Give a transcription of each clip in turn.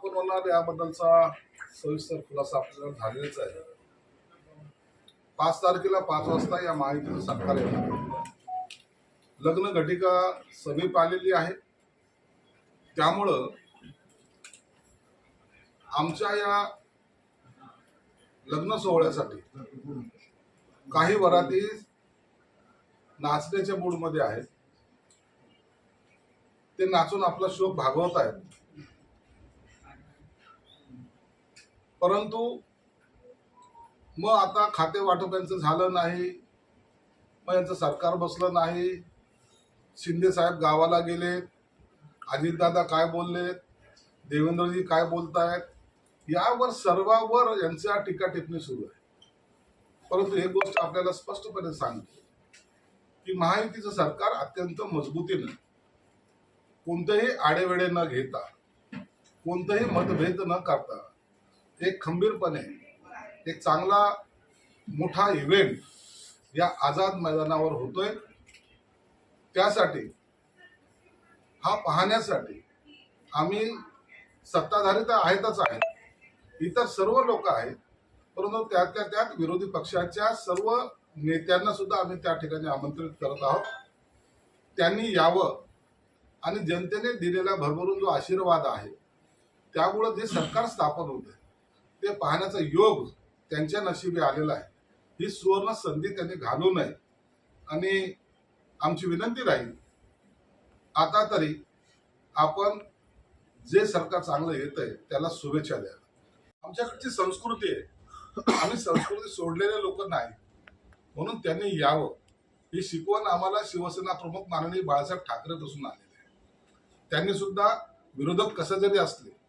आपण होणार याबद्दलचा सविस्तर खुलासा आपल्याला झालेलाच आहे. पाच तारखेला पाच वाजता या माहितीचा सरकार येणार लग्न घटिका समीप आलेली आहे. त्यामुळं आमच्या या लग्न सोहळ्यासाठी काही वराती नाचण्याच्या मूडमध्ये आहेत. ते नाचून आपला शोक भागवत आहेत. परंतु मग आता खाते वाटप यांचं झालं नाही. मग यांचं सरकार बसलं नाही. शिंदे साहेब गावाला गेलेत. अजितदादा काय बोललेत? देवेंद्रजी काय बोलतायत? यावर सर्वावर यांच्या टीका टिप्पणी सुरू आहे. परंतु एक गोष्ट आपल्याला स्पष्टपणे सांगते की महायुतीचं सरकार अत्यंत मजबूतीनं कोणतेही आडेवेडे न घेता कोणतंही मतभेद न करता एक खंबीरपणे एक चांगला मोठा इव्हेंट या आझाद मैदानावर होतोय. त्यासाठी हा पाहण्यासाठी आम्ही सत्ताधारी तर आहेतच आहेत. इतर सर्व लोक आहेत परंतु त्यातल्या त्यात विरोधी पक्षाच्या सर्व नेत्यांना सुद्धा आम्ही त्या ठिकाणी आमंत्रित करत आहोत. त्यांनी यावं आणि जनतेने दिलेला भरभरून जो आशीर्वाद आहे त्यामुळं जे सरकार स्थापन होत आहे ते पाहण्याचा योग त्यांच्या नशिबी आलेला आहे. ही सुवर्ण संधी त्यांनी घालू नये. आणि आमची विनंती राहील आता तरी आपण जे सरकार चांगलं येत आहे त्याला शुभेच्छा द्या. आमच्याकडची संस्कृती आहे. आम्ही संस्कृती सोडलेले लोक नाही. म्हणून त्यांनी यावं. ही शिकवण आम्हाला शिवसेना प्रमुख माननीय बाळासाहेब ठाकरे पासून आलेली आहे. त्यांनी सुद्धा विरोधक कसे जरी असले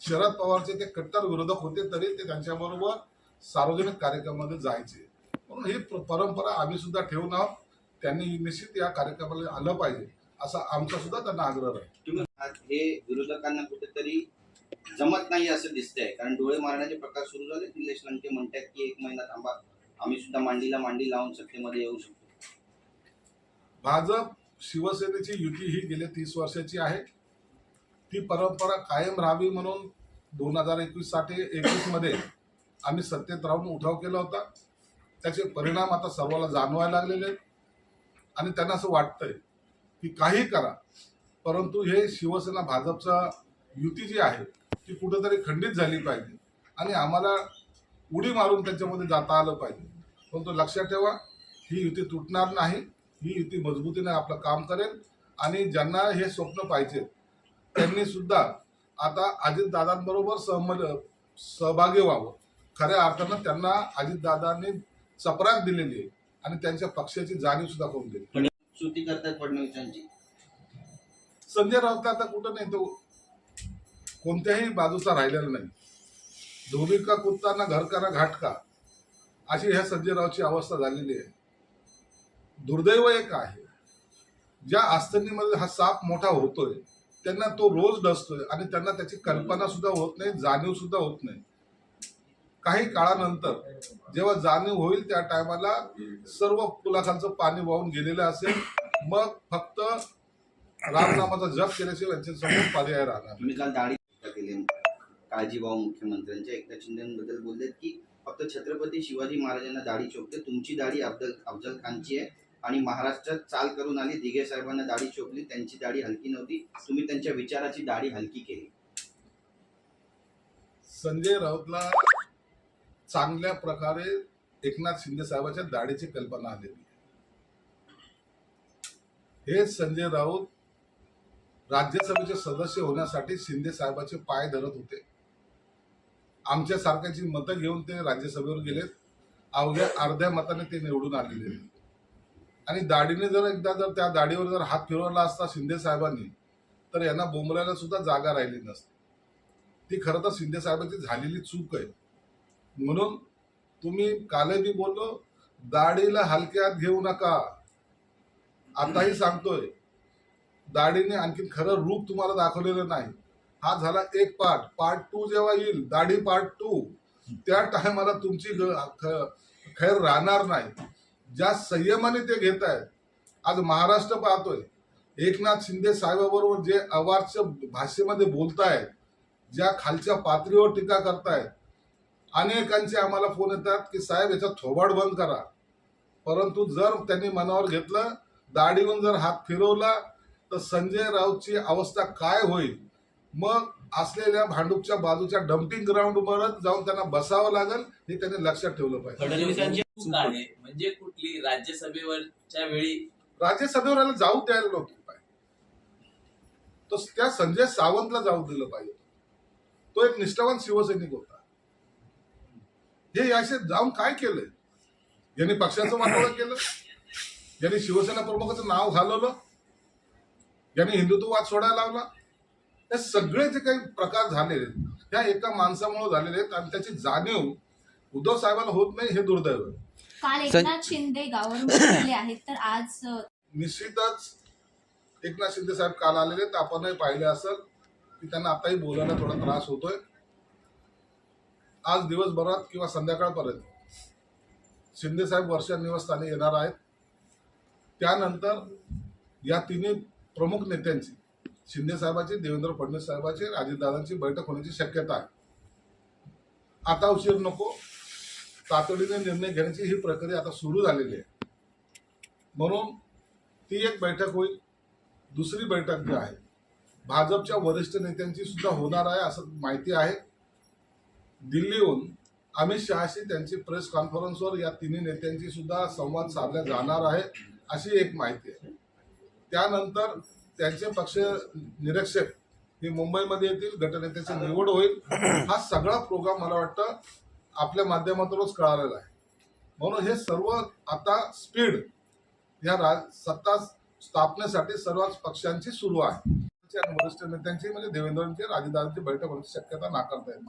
शरद पवारचे ते कट्टर विरोधक होते तरी ते त्यांच्याबरोबर सार्वजनिक कार्यक्रमामध्ये जायचे. म्हणून ही परंपरा आम्ही सुद्धा ठेवून आहोत त्यांनी निश्चित या कार्यक्रमाला आलं पाहिजे असा आमचा सुद्धा त्यांना आग्रह आहे. हे विरोधकांना कुठेतरी जमत नाही असं दिसतंय कारण डोळे मारण्याचे प्रकार सुरू झाले. निलेश लंके म्हणतात की एक महिना थांबा आम्ही सुद्धा मांडीला मांडी लावून सत्तेमध्ये येऊ शकतो. भाजप शिवसेनेची युती ही गेल्या तीस वर्षाची आहे. ती परंपरा कायम राहावी म्हणून दोन हजार एकवीससाठी एकवीसमध्ये आम्ही सत्तेत राहून उठाव केला होता. त्याचे परिणाम आता सर्वाला जाणवायला लागलेले आहेत. आणि त्यांना असं वाटतंय की काही करा. परंतु हे शिवसेना भाजपचा युती जी आहे ती कुठंतरी खंडित झाली पाहिजे. आणि आम्हाला उडी मारून त्याच्यामध्ये जाता आलं पाहिजे. परंतु लक्षात ठेवा ही युती तुटणार नाही. ही युती मजबूतीने आपलं काम करेल. आणि ज्यांना हे स्वप्न पाहिजे त्यांनी सुद्धा आता अजितदादांबरोबर सहमत सहभागी व्हावं. खऱ्या अर्थानं त्यांना अजितदादांनी चपराक दिलेली आहे आणि त्यांच्या पक्षाची जाणीव सुद्धा करून दिली. स्तुती करतात फडणवीसांची. संजय राऊत आता कुठं नाही तो कोणत्याही बाजूचा राहिलेला नाही. धोबी का कुत्ता ना घर का ना घाट का? अशी ह्या संजय राऊतची अवस्था झालेली आहे. दुर्दैव एक आहे. ज्या आस्थनीमध्ये हा साप मोठा होतोय त्यांना तो रोज डसतोय आणि त्यांना त्याची कल्पना सुद्धा होत नाही जाणीव सुद्धा होत नाही. काही काळानंतर जेव्हा जाणीव होईल त्या टायमाला सर्व पुलाखालचं पाणी वाहून गेलेलं असेल मग फक्त रामनामाचा जप केल्याशिवाय यांच्यासमोर पर्याय राहणार. तुम्ही काल दाढी केली. काळजीभाऊ मुख्यमंत्र्यांच्या एकनाथ शिंदेबद्दल बोललेत की फक्त छत्रपती शिवाजी महाराजांना दाढी चोपते तुमची दाढी अफजल अफजल खानची आहे. आणि महाराष्ट्रात चाल करून आली. दिघे साहेबांना दाढी चोपली त्यांची दाढी हलकी नव्हती. तुम्ही त्यांच्या विचाराची दाढी हलकी केली. संजय राऊतला चांगल्या प्रकारे एकनाथ शिंदे साहेबांच्या दाढीची कल्पना आलेली हे संजय राऊत राज्यसभेचे सदस्य होण्यासाठी शिंदे साहेबांचे पाय धरत होते. आमच्या सारख्याची मतं घेऊन ते राज्यसभेवर गेलेत. अवघ्या अर्ध्या मताने ते निवडून आलेले आहेत. आणि दाढीने जर एकदा जर त्या दाढीवर जर हात फिरवला असता शिंदे साहेबांनी तर यांना बोंबलायला सुद्धा जागा राहिली नसते. ती खरं तर शिंदे साहेबांची झालेली चूक आहे. म्हणून तुम्ही कालही बोललो दाढीला हलक्यात घेऊ नका. आताही सांगतोय दाढीने आणखी खरं रूप तुम्हाला दाखवलेलं नाही. हा झाला एक पार्ट. पार्ट टू जेव्हा येईल दाढी पार्ट टू त्या टायमाला तुमची खैर राहणार नाही. ज्या संयमाने ते घेत आहेत आज महाराष्ट्र पाहतोय एकनाथ शिंदे साहेबाबरोबर जे अवाच्य भाषेमध्ये बोलतायत ज्या खालच्या पातळीवर टीका करतायत अनेकांचे आम्हाला फोन येतात की साहेब याचा थोबाड बंद करा. परंतु जर त्यांनी मनावर घेतलं दाढीवरून जर हात फिरवला तर संजय राऊतची अवस्था काय होईल? मग असलेल्या भांडूपच्या बाजूच्या डम्पिंग ग्राउंडवरच जाऊन त्यांना बसावं लागेल हे त्यांनी लक्षात ठेवलं पाहिजे. म्हणजे कुठली? राज्यसभेवरच्या वेळी राज्यसभेवर जाऊ द्यायला नव्हतं तो त्या संजय सावंतला जाऊ दिलं पाहिजे. तो एक निष्ठावान शिवसैनिक होता. हे असे जाऊन काय केलंय? यांनी पक्षाचं वाटोळं केलं. यांनी शिवसेना प्रमुखाचं नाव घालवलं. यांनी हिंदुत्ववाद सोडायला लावला. हे सगळे जे काही प्रकार झालेले आहेत, त्या एका माणसामुळे झालेले आहेत आणि त्याची जाणीव उद्धव साहेबांना होत नाही हे दुर्दैव आहे. काल एकनाथ शिंदे आहेत तर आज निश्चितच एकनाथ शिंदे साहेब काल आलेले तर आपणही पाहिले असेल की त्यांना आताही बोलायला थोडा त्रास होतोय. आज दिवसभरात किंवा संध्याकाळपर्यंत शिंदे साहेब वर्षा निवासस्थानी येणार आहेत. त्यानंतर या तिन्ही प्रमुख नेत्यांची शिंदे साहेबांची देवेंद्र फडणवीस साहेबांची अजितदादांची बैठक होण्याची शक्यता आहे. आता उशीर नको. तातडीने निर्णय घेण्याची ही प्रक्रिया आता सुरू झालेली आहे. म्हणून ती एक बैठक होईल. दुसरी बैठक जी आहे भाजपच्या वरिष्ठ नेत्यांची सुद्धा होणार आहे असं माहिती आहे. दिल्लीहून अमित शहाशी त्यांची प्रेस कॉन्फरन्सवर या तिन्ही नेत्यांची सुद्धा संवाद साधला जाणार आहे अशी एक माहिती आहे. त्यानंतर त्यांचे पक्ष निरीक्षक हे मुंबईमध्ये येतील गटनेत्याची निवड होईल. हा सगळा प्रोग्राम मला वाटतं आपल्या माध्यमातूनच कळालेला आहे. म्हणून हे सर्व आता स्पीड या राज सत्ता स्थापनेसाठी सर्वच पक्षांची सुरू आहे. वरिष्ठ नेत्यांची म्हणजे देवेंद्रांची राजदारांची बैठक होण्याची शक्यता नाकारता येते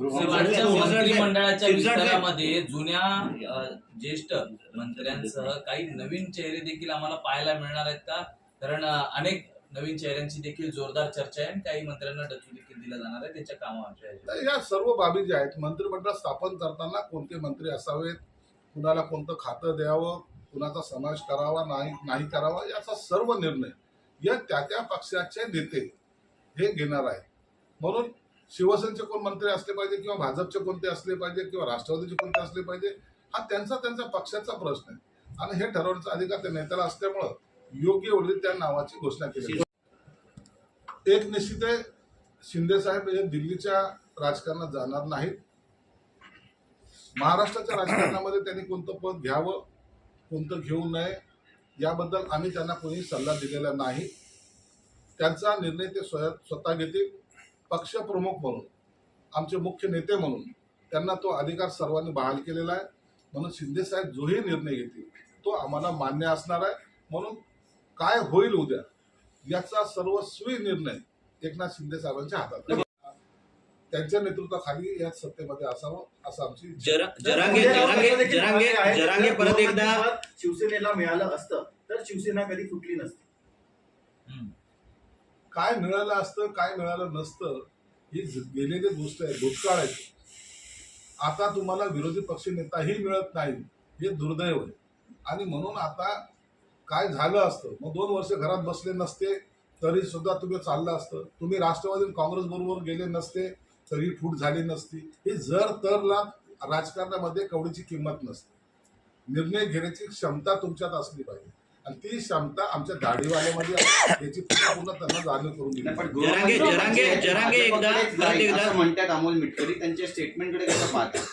विस्तारामध्ये जुन्या ज्येष्ठ मंत्र्यांसह काही नवीन चेहरे देखील आम्हाला पाहायला मिळणार आहेत का? कारण अनेक नवीन चेहऱ्यांची देखील जोरदार चर्चा आहे आणि काही मंत्र्यांना डचू देखील दिला जाणार आहे. त्याच्या कामाच्या तर या सर्व बाबी ज्या आहेत मंत्रिमंडळ स्थापन करताना कोणते मंत्री असावेत? कुणाला कोणतं खातं द्यावं? कुणाचा समावेश करावा नाही नाही करावा? याचा सर्व निर्णय या त्या त्या पक्षाचे नेते हे घेणार आहेत. म्हणून शिवसेनेचे कोण मंत्री असले पाहिजे किंवा भाजपचे कोणते असले पाहिजे किंवा राष्ट्रवादीचे कोणते असले पाहिजे हा त्यांचा त्यांचा पक्षाचा प्रश्न आहे. आणि हे ठरवण्याचा अधिकार त्या नेत्याला असल्यामुळं योग्य वडील त्या नावाची घोषणा केली. एक निश्चित आहे शिंदे साहेब हे दिल्लीच्या राजकारणात जाणार नाहीत. महाराष्ट्राच्या राजकारणामध्ये त्यांनी कोणतं पद घ्यावं कोणतं घेऊ नये याबद्दल आम्ही त्यांना कोणी सल्ला दिलेला नाही. त्यांचा निर्णय ते स्वय स्वतः घेतील. पक्षप्रमुख म्हणून आमचे मुख्य नेते म्हणून त्यांना तो अधिकार सर्वांनी बहाल केलेला आहे. म्हणून शिंदे साहेब जोही निर्णय घेतील तो आम्हाला मान्य असणार आहे. म्हणून काय होईल उद्या याचा सर्वस्वी निर्णय एकनाथ शिंदे साहेबांच्या हातात आहे. त्यांच्या नेतृत्वाखाली या सत्तेमध्ये असावं असं आमची इच्छा आहे. जरा- जरांगे जरांगे जरांगे जरांगे परत एकदा शिवसेनेला मिळालं असतं तर शिवसेना कधी फुटली नसती. काय मिळालं असतं काय मिळालं नसतं ही ज- गेलेली गोष्ट आहे भूतकाळ आहे. आता तुम्हाला विरोधी पक्ष नेताही मिळत नाही हे दुर्दैव आहे आणि म्हणून आता काय झालं असतं? मग दोन वर्ष घरात बसले नसते तरी सुद्धा तुम्ही चाललं असतं. तुम्ही राष्ट्रवादी काँग्रेस बरोबर गेले नसते तरी फूट झाली नसती. हे जर तरला राजकारणामध्ये कवडीची किंमत नसते. निर्णय घेण्याची क्षमता तुमच्यात असली पाहिजे. आणि ती क्षमता आमच्या दाढीवाल्यामध्ये आहे. याची पुन्हा पुन्हा त्यांना जाणीव करून दिली. म्हणतात अमोल मिटकरी. त्यांच्या स्टेटमेंटकडे कसं पाहतात?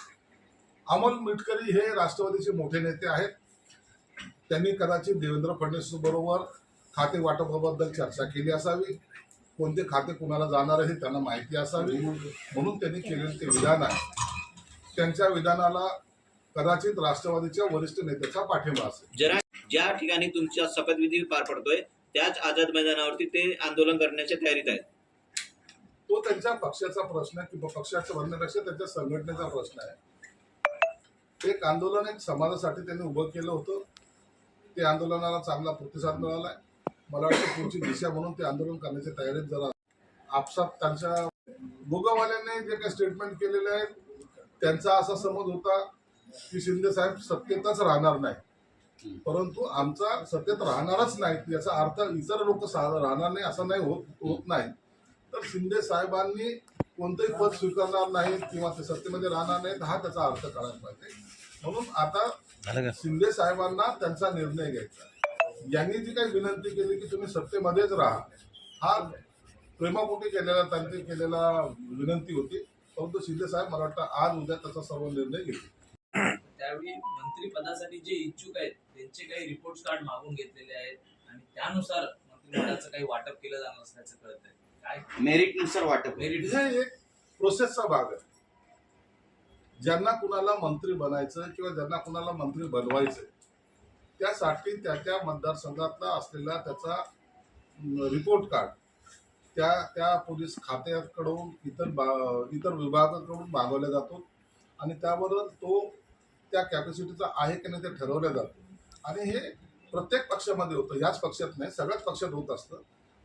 अमोल मिटकरी हे राष्ट्रवादीचे मोठे नेते आहेत. त्यांनी कदाचित देवेंद्र फडणवीस बरोबर खाते वाटपाबद्दल चर्चा केली असावी. कोणते खाते कुणाला जाणार आहे हे त्यांना माहिती असावी. म्हणून त्यांनी केलेले ते विधान आहे. त्यांच्या विधानाला कदाचित राष्ट्रवादीच्या वरिष्ठ नेत्याचा पाठिंबा असेल. जरा ज्या ठिकाणी तुमचा शपथविधी पार पडतोय त्याच आझाद मैदानावरती ते आंदोलन करण्याच्या तयारीत आहेत. तो त्यांच्या पक्षाचा प्रश्न आहे किंवा पक्षाच्या म्हणण्यापेक्षा त्यांच्या संघटनेचा प्रश्न आहे. एक आंदोलन एक समाजासाठी त्यांनी उभं केलं होतं. ते आंदोलनाला चांगला प्रतिसाद मिळालाय. मला वाटतं पुढची दिशा म्हणून ते आंदोलन करण्याच्या तयारीत जरा आपसात त्यांच्या गोगावाल्यांनी जे काही स्टेटमेंट केलेले आहेत त्यांचा असा समज होता की शिंदे साहेब सत्तेतच राहणार नाही परंतु आमचा सत्तेत राहणारच नाही याचा अर्थ इतर लोक राहणार नाही असं नाही होत होत नाही. तर शिंदे साहेबांनी कोणतंही पद स्वीकारणार नाहीत किंवा ते सत्तेमध्ये राहणार नाहीत हा त्याचा अर्थ कळायला पाहिजे. म्हणून आता शिंदे साहेबांना त्यांचा निर्णय घ्यायचा. यांनी जी काही विनंती केली की तुम्ही सत्तेमध्येच राहा. हा प्रेमापोटी केलेला त्यांनी केलेला विनंती होती. परंतु शिंदे साहेब मला वाटतं आज उद्या त्याचा सर्व निर्णय घेतील. त्यावेळी मंत्री पदासाठी जे इच्छुक आहेत त्यांचे काही रिपोर्ट कार्ड मागून घेतलेले आहेत आणि त्यानुसार मंत्रिमंडळाचं काही वाटप केलं जाणार असल्याचं कळत आहे काय मेरिटनुसार वाटप. मेरिट हे एक प्रोसेसचा भाग आहे. ज्यांना कुणाला मंत्री बनायचं किंवा ज्यांना कुणाला मंत्री बनवायचं त्यासाठी त्या त्या मतदारसंघातला असलेला त्याचा रिपोर्ट कार्ड त्या त्या पोलीस खात्याकडून इतर बा इतर विभागाकडून मागवला जातो आणि त्याबरोबर तो त्या कॅपॅसिटीचा आहे की नाही ते ठरवलं जातं. आणि हे प्रत्येक पक्षामध्ये होतं याच पक्षात नाही सगळ्याच पक्षात होत असतं.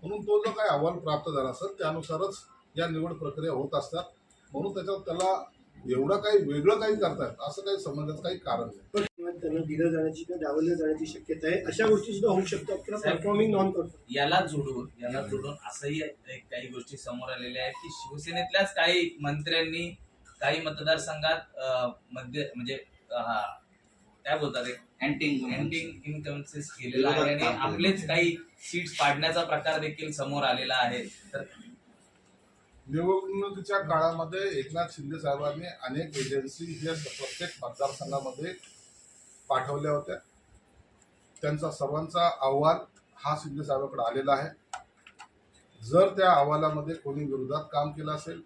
म्हणून तो जो काही अहवाल प्राप्त झाला असेल त्यानुसारच या निवड प्रक्रिया होत असतात. म्हणून त्याच्यात त्याला एवढं काही वेगळं काही करतात असं काही समजण्याचं काही कारण नाही. किंवा त्यांना दिलं जाण्याची किंवा जाण्याची शक्यता आहे अशा गोष्टी सुद्धा होऊ शकतात किंवा साहेब, परफॉर्मिंग नॉन परफॉर्मिंग याला जोडून याला जोडून असंही एक काही गोष्टी समोर आलेल्या आहेत की शिवसेनेतल्याच काही मंत्र्यांनी काही मतदारसंघात अं, मध्ये म्हणजे अं, काय बोलतात एक अँटिंग एंडिंग इन्कमसेस केलेला आहे आणि आपलेच काही सीट्स पाडण्याचा प्रकार देखील समोर आलेला आहे. तर निवडणुकीच्या काळामध्ये एकनाथ शिंदे साहेबांनी अनेक एजन्सी हे प्रत्येक मतदारसंघामध्ये पाठवल्या होत्या. त्यांचा सर्वांचा अहवाल हा शिंदे साहेबांकडे आलेला आहे. जर त्या अहवालामध्ये कोणी विरोधात काम केलं असेल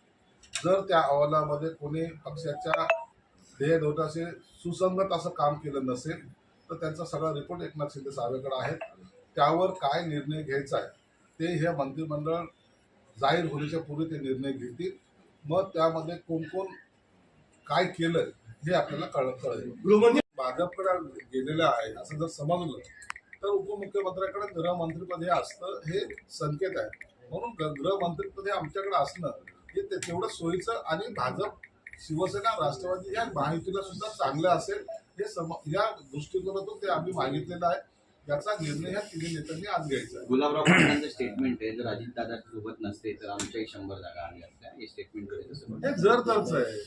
जर त्या अहवालामध्ये कोणी पक्षाच्या ध्येयधोटाशी सुसंगत असं काम केलं नसेल तर त्यांचा सगळा रिपोर्ट एकनाथ शिंदे साहेबांकडे आहे. त्यावर काय निर्णय घ्यायचा आहे ते हे मंत्रिमंडळ जाहीर होण्याच्या पूर्वी ते निर्णय घेतील. मग त्यामध्ये कोण कोण काय केलं हे आपल्याला कळ कळेल. गृहमंत्री भाजपकडे गेलेलं आहे असं जर समजलं तर उपमुख्यमंत्र्याकडे गृहमंत्रीपद हे असतं हे संकेत आहे. म्हणून गृहमंत्रीपद हे आमच्याकडे असणं हे ते तेवढं सोयीचं आणि भाजप शिवसेना राष्ट्रवादी या माहितीला सुद्धा चांगलं असेल हे सम या दृष्टिकोनातून ते आम्ही मागितलेलं आहे. याचा निर्णय ह्या तिन्ही नेत्यांनी आज घ्यायचा गुलाबराव पाटलांचं स्टेटमेंट आहे. जर अजित दादा सोबत नसते तर आमच्याही शंभर जागा आल्या असत्या हे स्टेटमेंट हे जर तरच आहे.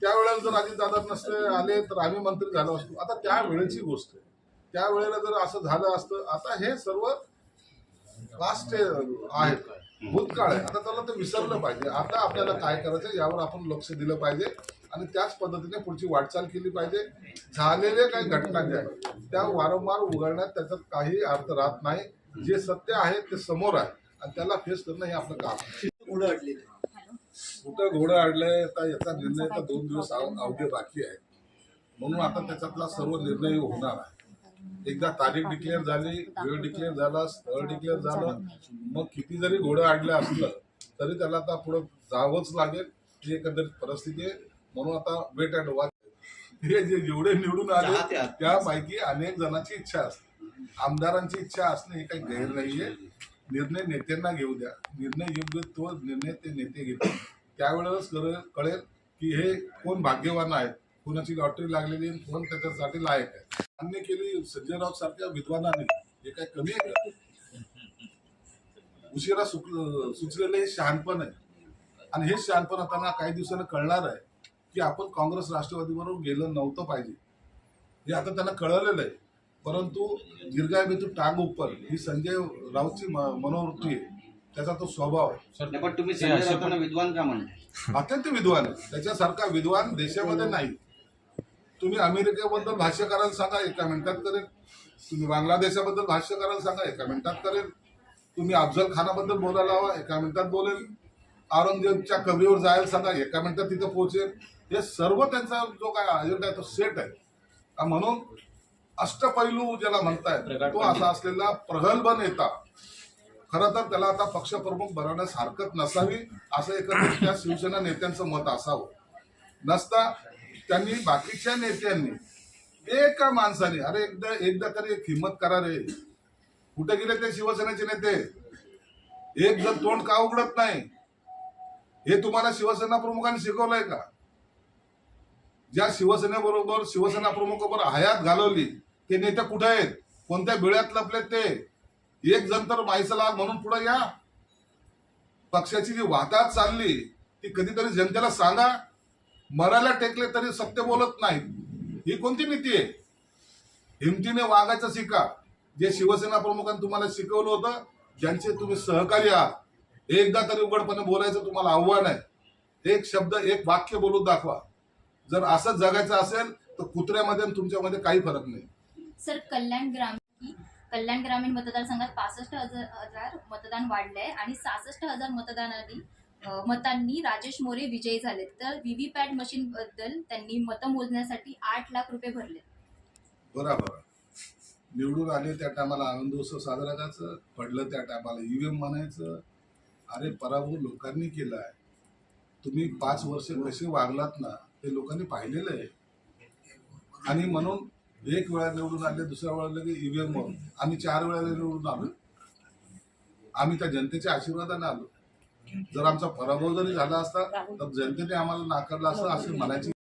त्यावेळेला जर अजित दादा नसते आले तर आम्ही मंत्री झालो असतो. आता त्यावेळेची गोष्ट आहे. त्यावेळेला जर असं झालं असतं आता हे सर्व पास्ट आहेत भूतकाळ. आहे. आता त्याला ते विसरलं पाहिजे. आता आपल्याला काय करायचं यावर आपण लक्ष दिलं पाहिजे आणि त्याच पद्धतीने पुढची वाटचाल केली पाहिजे. झालेल्या काही घटना ज्या आहेत त्या वारंवार उघडण्यात त्याच्यात काही अर्थ राहत नाही. जे सत्य आहे ते समोर आहे. आणि त्याला फेस करणं हे आपलं काम आहे. अडलेले कुठं घोडं अडलंय तर याचा निर्णय तर दोन दिवस अव- अवघे बाकी आहे. म्हणून आता त्याच्यातला सर्व निर्णय होणार आहे. एकदा तारीख डिक्लेअर झाली वेळ डिक्लेअर झाला स्थळ डिक्लेअर झालं मग किती जरी घोडं अडलं असलं तरी त्याला आता पुढं जावंच लागेल ही एकंदरीत परिस्थिती आहे. म्हणून आता वेट अँड वॉच हे जे जेवढे निवडून आले. त्यापैकी अनेक जणांची इच्छा असते. आमदारांची इच्छा असणे हे काही गैर नाहीये. निर्णय नेत्यांना घेऊ द्या. निर्णय योग्य तो निर्णय ते नेते घेतील. त्यावेळेस कळे- कळेल की हे कोण भाग्यवान आहेत कोणाची लॉटरी लागलेली कोण त्याच्यासाठी लायक आहे. मान्य केली संजय राऊत सारख्या विद्वानाने. हे काय कमी आहे का? उशिरा सुक सुचलेलं हे शहाणपण आहे. आणि हेच शहाणपण आता ना काही दिवसानं कळणार आहे की आपण काँग्रेस राष्ट्रवादीबरोबर गेलं नव्हतं पाहिजे. हे आता त्यांना कळलेलं आहे. परंतु दीर्घाय तू टांग उपर ही संजय राऊतची मनोवृत्ती आहे. त्याचा तो स्वभाव आहे. नाही, पण तुम्ही संजय राऊतांना विद्वान का म्हणता अत्यंत विद्वान आहे. त्याच्यासारखा विद्वान देशामध्ये नाही. तुम्ही अमेरिकेबद्दल भाष्य करायला सांगा एका मिनिटात करेल तुम्ही बांगलादेशाबद्दल भाष्य करायला सांगा एका मिनिटात करेल तुम्ही अफजल खानाबद्दल बोलायला हवा एका मिनिटात बोलेल औरंगजेबच्या कबरीवर जायला सांगा एका मिनिटात तिथं पोहोचेल हे सर्व त्यांचा जो काय अजेंडा आहे तो सेट आहे. म्हणून अष्टपैलू ज्याला म्हणतायत तो असा असलेला प्रगल्भ नेता. खरं तर त्याला आता पक्षप्रमुख बनवण्यास हरकत नसावी असं एकंदरीत त्या शिवसेना नेत्यांचं मत असावं. नसता त्यांनी बाकीच्या नेत्यांनी एका माणसाने अरे एकदा एकदा तरी एक हिंमत करा रे. कुठे गेले ते शिवसेनेचे नेते? एक जण तोंड का उघडत नाही? हे तुम्हाला शिवसेना प्रमुखांनी शिकवलंय का? ज्या शिवसेनेबरोबर शिवसेना प्रमुखाबरोबर हयात घालवली ते नेते कुठे आहेत? कोणत्या बिळ्यात लपलेत ते? एक जण तर माईसला म्हणून पुढे या. पक्षाची जी वाताहत चालली ती कधीतरी जनतेला सांगा. मरायला टेकले तरी सत्य बोलत नाहीत. ही कोणती नीती आहे? हिमतीने वागायचं शिका. जे शिवसेना प्रमुखांनी तुम्हाला शिकवलं होतं ज्यांचे तुम्ही सहकारी आहात. एकदा तरी उघडपणे बोलायचं तुम्हाला आव्हान आहे. एक शब्द एक वाक्य बोलून दाखवा. जर असं जगायचं असेल तर कुत्र्यामध्ये तुमच्यामध्ये काही फरक नाही. सर कल्याण ग्रामीण कल्याण ग्रामीण मतदारसंघात पासष्ट हजार हजार मतदान वाढलंय आणि सहासष्ट हजार मतदानांनी मतांनी राजेश मोरे विजयी झाले तर व्हीव्हीपॅट मशीन बद्दल त्यांनी मतं मोजण्यासाठी आठ लाख रुपये भरले. बरोबर. निवडून आले त्या टायमाला आनंदोत्सव साजरा करायचं पडलं त्या टायमाला ईव्हीएम म्हणायचं. अरे पराभव लोकांनी केला आहे. तुम्ही पाच वर्ष कसे वागलात ना ते लोकांनी पाहिलेलं आहे. आणि म्हणून एक वेळा निवडून आले दुसऱ्या वेळा लगे ईव्हीएम म्हणून. आम्ही चार वेळा निवडून आलो. आम्ही त्या जनतेच्या आशीर्वादाने आलो. जर आमचा पराभव जरी झाला असता तर जनतेने आम्हाला नाकारला असं असं म्हणायची